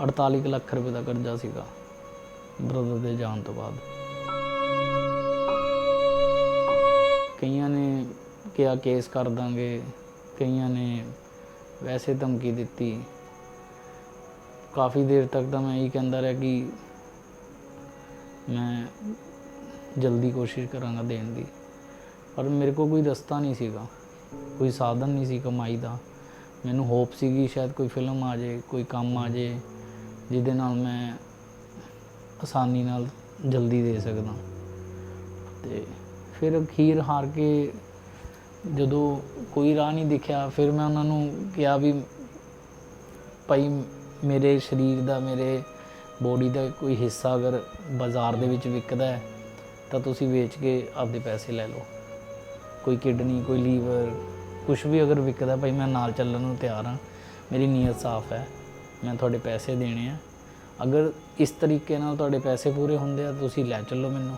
48 ਕੁ ਲੱਖ ਰੁਪਏ ਦਾ ਕਰਜ਼ਾ ਸੀਗਾ ਬ੍ਰਦਰ ਦੇ ਜਾਣ ਤੋਂ ਬਾਅਦ। ਕਈਆਂ ਨੇ ਕਿਹਾ, ਕੇਸ ਕਰ ਦਾਂਗੇ। ਕਈਆਂ ਨੇ ਵੈਸੇ ਧਮਕੀ ਦਿੱਤੀ। ਕਾਫੀ ਦੇਰ ਤੱਕ ਤਾਂ ਮੈਂ ਇਹੀ ਕਹਿੰਦਾ ਰਿਹਾ ਕਿ ਮੈਂ ਜਲਦੀ ਕੋਸ਼ਿਸ਼ ਕਰਾਂਗਾ ਦੇਣ ਦੀ। ਪਰ ਮੇਰੇ ਕੋਲ ਕੋਈ ਰਸਤਾ ਨਹੀਂ ਸੀਗਾ, ਕੋਈ ਸਾਧਨ ਨਹੀਂ ਸੀ ਕਮਾਈ ਦਾ। ਮੈਨੂੰ ਹੋਪ ਸੀਗੀ ਸ਼ਾਇਦ ਕੋਈ ਫਿਲਮ ਆ ਜਾਏ, ਕੋਈ ਕੰਮ ਆ ਜਾਏ। ਜਿਹਦੇ ਨਾਲ ਮੈਂ ਆਸਾਨੀ ਨਾਲ ਜਲਦੀ ਦੇ ਸਕਦਾ। ਤੇ ਫਿਰ ਅਖੀਰ ਹਾਰ ਕੇ ਜਦੋਂ ਕੋਈ ਰਾਹ ਨਹੀਂ ਦਿਖਿਆ, ਫਿਰ ਮੈਂ ਉਹਨਾਂ ਨੂੰ ਕਿਹਾ ਵੀ ਭਾਈ ਮੇਰੇ ਸਰੀਰ ਦਾ, ਮੇਰੇ ਬੋਡੀ ਦਾ ਕੋਈ ਹਿੱਸਾ ਅਗਰ ਬਾਜ਼ਾਰ ਦੇ ਵਿੱਚ ਵਿਕਦਾ ਹੈ, ਤਾਂ ਤੁਸੀਂ ਵੇਚ ਕੇ ਆਪਦੇ ਪੈਸੇ ਲੈ ਲਓ। ਕੋਈ ਕਿਡਨੀ ਕੋਈ ਲੀਵਰ ਕੁਝ ਵੀ ਅਗਰ ਵਿਕਦਾ, ਭਾਈ ਮੈਂ ਨਾਲ ਚੱਲਣ ਨੂੰ ਤਿਆਰ ਹਾਂ। ਮੇਰੀ ਨੀਅਤ ਸਾਫ਼ ਹੈ। ਮੈਂ ਤੁਹਾਡੇ ਪੈਸੇ ਦੇਣੇ ਆ। ਅਗਰ ਇਸ ਤਰੀਕੇ ਨਾਲ ਤੁਹਾਡੇ ਪੈਸੇ ਪੂਰੇ ਹੁੰਦੇ ਆ, ਤੁਸੀਂ ਲੈ ਚੱਲੋ ਮੈਨੂੰ।